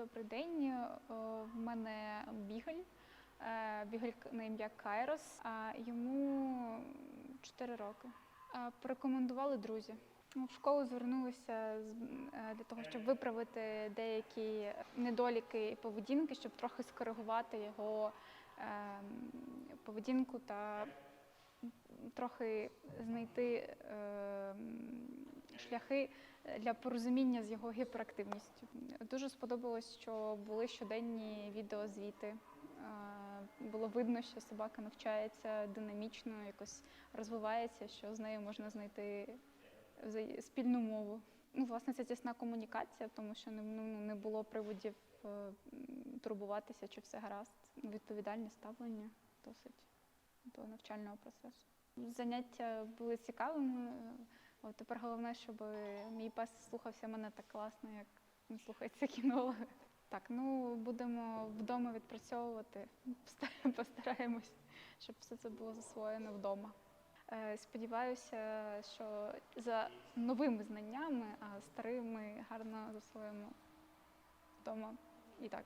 Добрий день. Е, В мене бігаль. Е, Бігаль на ім'я Кайрос, а йому 4 роки. Порекомендували друзі. В школу звернулися е, для того, щоб виправити деякі недоліки і поведінки, щоб трохи скоригувати його е, поведінку та трохи знайти е, м, шляхи для порозуміння з його гіперактивністю. Дуже сподобалось, що були щоденні відеозвіти. Е, Було видно, що собака навчається динамічно, якось розвивається, що з нею можна знайти спільну мову. Ну, власне, це тісна комунікація, тому що не, ну, не було приводів е, турбуватися, чи все гаразд. Відповідальне ставлення досить до навчального процесу. Заняття були цікавими. От тепер головне, щоб мій пес слухався мене так класно, як він слухається кінолог. Так, ну будемо вдома відпрацьовувати. Постараємось, щоб все це було засвоєно вдома. Е, Сподіваюся, що за новими знаннями, а старими гарно засвоїмо вдома і так.